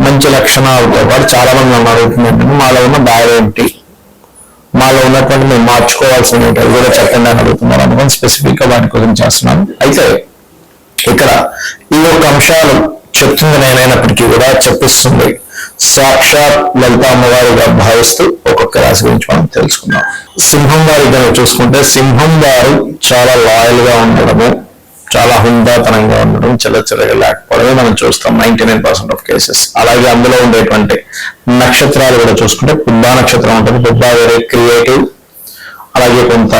మంచి లక్షణాలతో పాటు చాలా మంది నన్ను అడుగుతుందంటే మాలో ఉన్న బాధ ఏంటి? మాలో ఉన్నటువంటి మేము మార్చుకోవాల్సిన ఏంటి? కూడా చెప్పండి అని అడుగుతున్నారు. అనుకుని స్పెసిఫిక్గా వాటి గురించి చేస్తున్నాను. అయితే ఇక్కడ ఈ యొక్క అంశాలు చెప్తుంది నేనైనప్పటికీ కూడా చెప్పిస్తుంది. సాక్షాత్ లలిత అమ్మవారిగా భావిస్తూ ఒక్కొక్క రాశి గురించి మనం తెలుసుకుందాం. సింహం వారి చూసుకుంటే సింహం వారు చాలా లాయల్గా ఉండడము చాలా హుందాతనంగా ఉండడం చిల్లచిరగా లేకపోవడమే మనం చూస్తాం ninety nine percent of cases. అలాగే అందులో ఉండేటువంటి నక్షత్రాలు కూడా చూసుకుంటే పుబ్బా నక్షత్రం ఉంటుంది. పుబ్బా వేరే క్రియేటివ్ అలాగే కొంత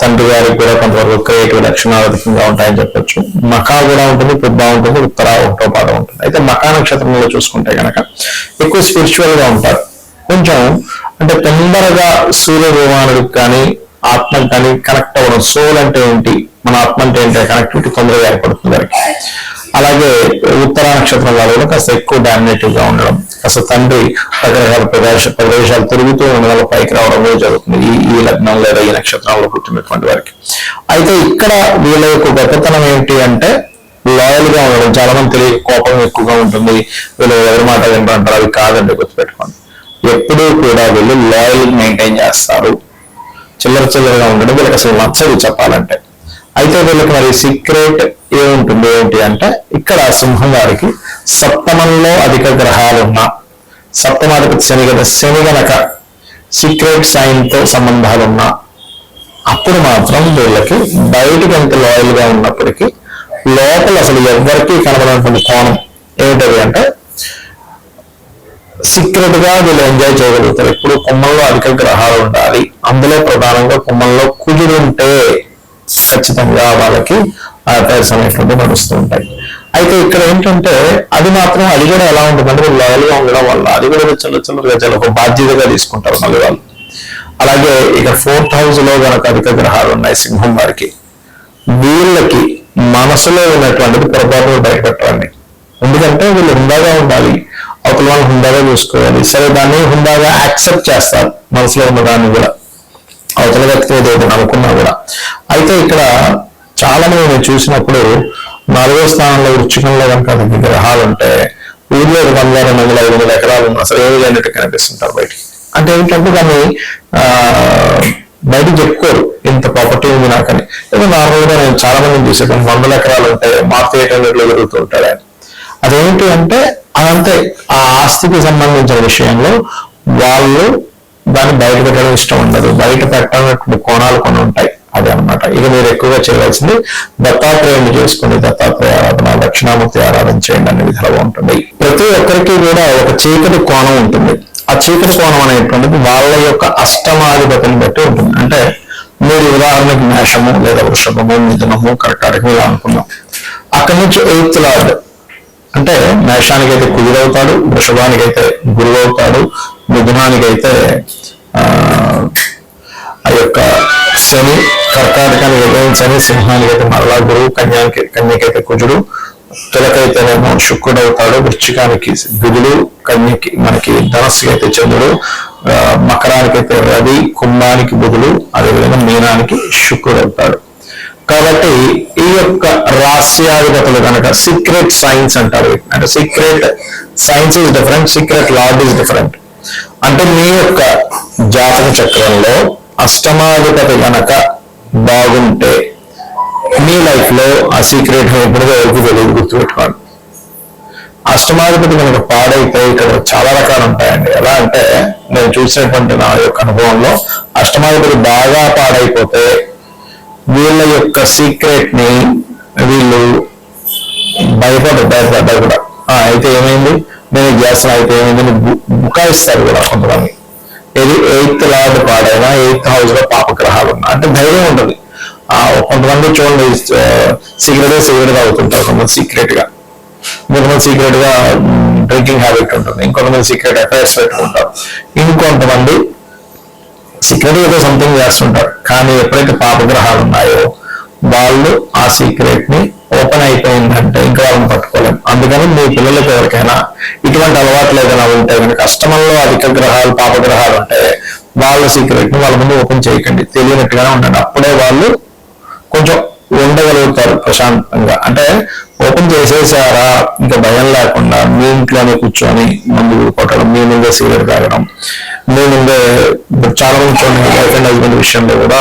తండ్రి గారికి కూడా కొంతవరకు క్రియేటివ్ లక్షణాలు అధికంగా ఉంటాయని చెప్పొచ్చు. మకా కూడా ఉంటుంది పుబ్బా ఉంటుంది ఉత్తర ఒకటో పాద ఉంటుంది. అయితే మకా నక్షత్రంలో చూసుకుంటే కనుక ఎక్కువ స్పిరిచువల్గా ఉంటారు. కొంచెం అంటే తొందరగా సూర్యభగవానుడికి కానీ ఆత్మ కానీ కనెక్ట్ అవ్వడం సోల్ అంటే ఏంటి? మన ఆత్మ అంటే ఏంటి? కనెక్టివిటీ తొందరగా ఏర్పడుతుంది వారికి. అలాగే ఉత్తర నక్షత్రం వాళ్ళు కూడా కాస్త ఎక్కువ డామినేటివ్గా ఉండడం కాస్త తండ్రి రకరకాల ప్రదేశ ప్రదేశాలు తిరుగుతూ ఉండడం పైకి రావడం కూడా జరుగుతుంది. ఈ ఈ లగ్నం లేదా ఈ నక్షత్రంలో పుట్టినటువంటి వారికి. అయితే ఇక్కడ వీళ్ళ యొక్క గొప్పతనం ఏంటి అంటే లాయల్గా ఉండడం. చాలా మంది తెలియ కోపం ఎక్కువగా ఉంటుంది. వీళ్ళు ఎవరి మాట వింటారు అవి కాదండి గుర్తుపెట్టుకోండి. ఎప్పుడూ కూడా వీళ్ళు లాయల్ మెయింటైన్ చేస్తారు. చిల్లర చిల్లరగా ఉండడం వీళ్ళకి అసలు నచ్చదు చెప్పాలంటే. అయితే వీళ్ళకి మరి సీక్రెట్ ఏముంటుంది ఏంటి అంటే ఇక్కడ సింహం గారికి సప్తమంలో అధిక గ్రహాలు ఉన్న సప్తమాధిపతి శని గత శని గనక సీక్రెట్ సైన్తో సంబంధాలు అప్పుడు మాత్రం వీళ్ళకి బయటకు ఎంత లాయల్గా ఉన్నప్పటికీ లోపల అసలు ఎవరికి కనబడినటువంటి కోణం ఏమిటది అంటే సీక్రెట్గా వీళ్ళు ఎంజాయ్ చేయగలుగుతారు. ఇప్పుడు కుమ్మంలో అధిక గ్రహాలు ఉండాలి. అందులో ప్రధానంగా కుమ్మంలో కుజుడు ఉంటే ఖచ్చితంగా వాళ్ళకి ఆ అఫైర్స్ అనేటువంటి నడుస్తూ ఉంటాయి. అయితే ఇక్కడ ఏంటంటే అది మాత్రం అది కూడా ఎలా ఉంటుందంటే లాయల్గా ఉండడం వల్ల అది కూడా చిన్న చిన్నగా చాలా ఒక బాధ్యతగా తీసుకుంటారు మళ్ళీ వాళ్ళు. అలాగే ఇక ఫోర్త్ హౌస్లో గనక అధిక గ్రహాలు ఉన్నాయి సింహం వారికి. వీళ్ళకి మనసులో ఉన్నటువంటిది పొరపాటు బయటపెట్టాలి ఎందుకంటే వీళ్ళు హుందాగా ఉండాలి. అవతల వాళ్ళు హుందాగా చూసుకోవాలి. సరే దాన్ని హుందాగా యాక్సెప్ట్ చేస్తారు మనసులో ఉన్న దాన్ని కూడా. అవతల వ్యక్తి ఏదైతే అనుకున్నా కూడా. అయితే ఇక్కడ చాలా మంది నేను చూసినప్పుడు నాలుగో స్థానంలో వృచ్చికంలో కనుక అధిక గ్రహాలు ఉంటే ఊర్లో ఒక వందల రెండు వందల ఐదు వందల ఎకరాలు ఉన్న అసలు ఏమి లేనట్టు కనిపిస్తుంటారు బయటికి? అంటే ఏంటంటే దాన్ని ఆ చెప్పుకోరు. ఇంత ప్రాపర్టీ ఉంది నాకని. ఏదో నార్మల్గా నేను చాలా మంది చూసేదాన్ని. వందల ఎకరాలు ఉంటాయి మార్కెట్ ఎయిట్ హండ్రెడ్లో జరుగుతూ ఉంటాడు ఆయన అదేంటి అంటే అదంతే ఆ ఆస్తికి సంబంధించిన విషయంలో వాళ్ళు దాన్ని బయట పెట్టడం ఇష్టం ఉండదు. బయట పెట్టడం కోణాలు కొన్ని ఉంటాయి. అదే అన్నమాట. ఇక మీరు ఎక్కువగా చేయవలసింది దత్తాత్రేయుని చేసుకుని దత్తాత్రేయ ఆరాధన దక్షిణామూర్తి ఆరాధన చేయండి అనే విధాలుగా ఉంటుంది ప్రతి ఒక్కరికి కూడా ఒక చీకటి కోణం ఉంటుంది. ఆ చీకటి కోణం అనేటువంటిది వాళ్ళ యొక్క అష్టమాధిపతిని బట్టి ఉంటుంది. అంటే మీరు ఉదాహరణకి మేషము లేదా వృషభము మిథునము కర్కాటకం ఇలా అనుకున్నాం అక్కడి నుంచి ఎయిత్ లార్డ్ అంటే మేషానికైతే కుదురవుతాడు వృషభానికైతే గురువు అవుతాడు మిథునానికైతే ఆ యొక్క శని కర్కాటకానికి అయితే శని సింహానికి అయితే మరలా గురువు కన్యానికి కన్యకైతే కుజుడు తులకైతేనేమో శుక్రుడు అవుతాడు వృశ్చికానికి బుధుడు కన్యకి మనకి ధనస్సుకి అయితే చంద్రుడు మకరానికైతే రవి కుంభానికి బుధుడు అదేవిధంగా మీనానికి శుక్రుడు అవుతాడు కాబట్టి ఈ యొక్క రహస్యాధిపతులు కనుక సీక్రెట్ సైన్స్ అంటారు. అంటే secret science is different secret lord is different అంటే మీ యొక్క జాతక చక్రంలో అష్టమాధిపతి కనుక బాగుంటే మీ లైఫ్లో ఆ సీక్రెట్ ఎప్పుడుగా ఎవరికి తెలియదు గుర్తుపెట్టుకోండి. అష్టమాధిపతి కనుక పాడైతే ఇక్కడ చాలా రకాలు ఉంటాయండి. ఎలా అంటే నేను చూసినటువంటి నా యొక్క అనుభవంలో అష్టమాధిపతి బాగా పాడైపోతే వీళ్ళ యొక్క సీక్రెట్ని వీళ్ళు భయపడ భయపడ్డా కూడా అయితే ఏమైంది? నేను ఇది అయితే ఏమైంది? బుకాయిస్తారు కూడా కొంతమంది. ఏది? ఎయిత్ లార్డ్ పాడైనా ఎయిత్ హౌస్లో పాపగ్రహాలు ఉన్నా. అంటే ధైర్యం ఉంటుంది. ఆ కొంతమంది చూడండి సిగరెట్ సిగరెట్ తాగుతుంటారు కొంతమంది సీక్రెట్గా ఇంకొంతమంది సీక్రెట్గా డ్రింకింగ్ హ్యాబిట్ ఉంటుంది. ఇంకొంతమంది సీక్రెట్ అఫైర్స్ పెట్టుకుంటారు. ఇంకొంతమంది సీక్రెట్ ఏదో సంథింగ్ చేస్తుంటారు. కానీ ఎప్పుడైతే పాపగ్రహాలు ఉన్నాయో వాళ్ళు ఆ సీక్రెట్ని ఓపెన్ అయిపోయిందంటే ఇంకా వాళ్ళని పట్టుకోలేం. అందుకని మీ పిల్లలకి ఎవరికైనా ఇటువంటి అలవాట్లు ఏదైనా ఉంటే కనుక అష్టమంలో అధిక గ్రహాలు పాపగ్రహాలు ఉంటే వాళ్ళ సీక్రెట్ని వాళ్ళ ముందు ఓపెన్ చేయకండి. తెలియనట్టుగానే ఉండండి. అప్పుడే వాళ్ళు కొంచెం ఉండగలుగుతారు ప్రశాంతంగా. అంటే ఓపెన్ చేసేసారా? ఇంకా భయం లేకుండా మీ ఇంట్లోనే కూర్చొని మందు కొట్టడం మీ ముందే సిగరెట్ తాగడం మీ ముందే చాలా మంది చూడండి వైఫ్ అండ్ హస్బెండ్ విషయంలో కూడా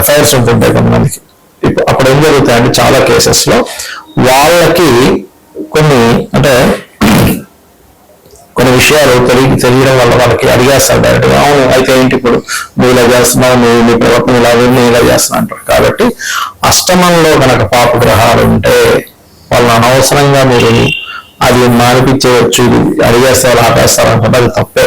ఎఫ్ఐఆర్స్ ఉంటుంటాయి కొంతమందికి. ఇప్పుడు అప్పుడు ఏం జరుగుతాయంటే చాలా కేసెస్లో వాళ్ళకి కొన్ని అంటే కొన్ని విషయాలు తెలియ తెలియడం వల్ల వాళ్ళకి అడిగేస్తారు డైరెక్ట్గా అవును అయితే ఏంటి ఇప్పుడు? నువ్వు ఇలా చేస్తున్నావు నువ్వు నీ ప్రవర్తన ఇలా నేను ఇలా చేస్తున్నా అంటారు. కాబట్టి అష్టమంలో కనుక పాప గ్రహాలు ఉంటే వాళ్ళని అనవసరంగా మీరు అది మానిపించవచ్చు అడిగేస్తారు ఆపేస్తారు అనుకుంటే అది తప్పే.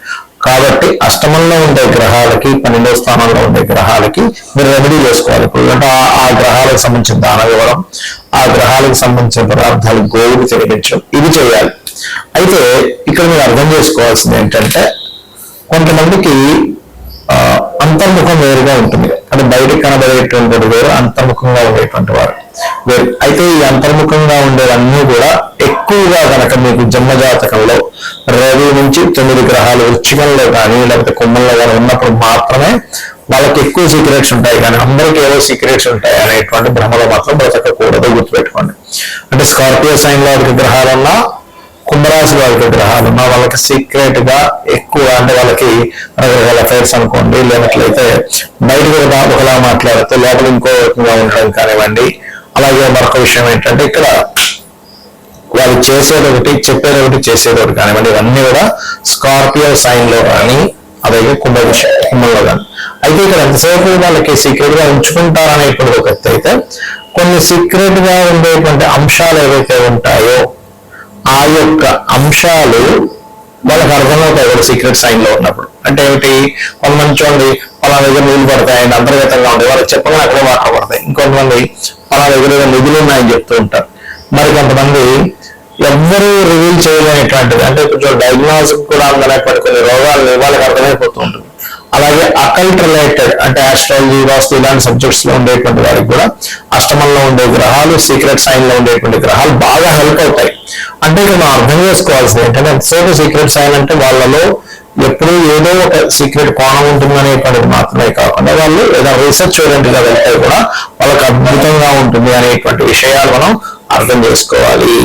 కాబట్టి అష్టమంలో ఉండే గ్రహాలకి పన్నెండవ స్థానంలో ఉండే గ్రహాలకి మీరు రెమెడీ చేసుకోవాలి. ఇప్పుడు అంటే ఆ- గ్రహాలకు సంబంధించిన దానం ఇవ్వడం ఆ గ్రహాలకు సంబంధించిన పదార్థాలు గోవులు తినిపించడం ఇది చేయాలి. అయితే ఇక్కడ మీరు అర్థం చేసుకోవాల్సింది ఏంటంటే కొంతమందికి ఆ, అంతర్ముఖం వేరుగా ఉంటుంది. అంటే బయటకు కనబడేటువంటి వేరు అంతర్ముఖంగా ఉండేటువంటి వారు. వేరు. అయితే ఈ అంతర్ముఖంగా ఉండేవన్నీ కూడా ఎక్కువగా కనుక మీకు జన్మజాతకంలో రవి నుంచి తొమ్మిది గ్రహాలు వృచ్చికంలో కానీ లేకపోతే కుంభంలో కానీ ఉన్నప్పుడు మాత్రమే వాళ్ళకి ఎక్కువ సీక్రెట్స్ ఉంటాయి. కానీ అందరికీ ఏవో సీక్రెట్స్ ఉంటాయి అనేటువంటి భ్రమలో మాత్రం బ్రతకకూడదు. గుర్తుపెట్టుకోండి. అంటే స్కార్పియో సైన్లో గ్రహాలన్నా గ్రహాలున్నా కుంభరాశి వారికి గ్రహాలున్నా వాళ్ళకి సీక్రెట్గా ఎక్కువ అంటే వాళ్ళకి రకరకాల అఫైర్స్ అనుకోండి. లేనట్లయితే బయటకు ఒకలా మాట్లాడితే లోపల ఇంకో రకంగా ఉండడం కానివ్వండి. అలాగే మరొక విషయం ఏంటంటే ఇక్కడ వాళ్ళు చేసేది ఒకటి చెప్పేది ఒకటి చేసేది ఒకటి కానివ్వండి. ఇవన్నీ కూడా స్కార్పియో సైన్లో కానీ అలాగే కుంభ కుంభంలో కానీ. అయితే ఇక్కడ ఎంతసేపు వాళ్ళకి సీక్రెట్గా ఉంచుకుంటారనేటువంటి ఒక అయితే కొన్ని సీక్రెట్గా ఉండేటువంటి అంశాలు ఏవైతే ఉంటాయో ఆ యొక్క అంశాలు వాళ్ళకి అర్థమవుతాయి కూడా సీక్రెట్ సైన్లో ఉన్నప్పుడు. అంటే ఏమిటి? కొంతమంది చూడండి పలా దగ్గర నీళ్ళు పడతాయండి అంతర్గతంగా ఉంటాయి. వాళ్ళకి చెప్పగానే అక్కడే వాటర్ పడతాయి. ఇంకొంతమంది పలా దగ్గర నిధులు ఉన్నాయని చెప్తూ ఉంటారు. మరి కొంతమంది ఎవ్వరూ రివీల్ చేయలేనటువంటిది. అంటే కొంచెం డయాగ్నోసిస్ కూడా అందనటువంటి కొన్ని రోగాలు వాళ్ళకి అర్థమైపోతూ ఉంటుంది అలాగే అకల్ట్ రిలేటెడ్ అంటే ఆస్ట్రాలజీ వాస్తు ఇలాంటి సబ్జెక్ట్స్లో ఉండేటువంటి వారికి కూడా అష్టమంలో ఉండే గ్రహాలు సీక్రెట్ సైన్లో ఉండేటువంటి గ్రహాలు బాగా హెల్ప్ అవుతాయి. అంటే ఇక్కడ మనం అర్థం చేసుకోవాల్సింది ఏంటంటే ఎంతసేపు సీక్రెట్ సైన్ అంటే వాళ్ళలో ఎప్పుడూ ఏదో ఒక సీక్రెట్ కోణం ఉంటుందనేటువంటిది మాత్రమే కాకుండా వాళ్ళు ఏదైనా రీసెర్చ్ ఓరియంటెడ్గా వెళ్తే కూడా వాళ్ళకి అద్భుతంగా ఉంటుంది అనేటువంటి విషయాలు మనం అర్థం చేసుకోవాలి.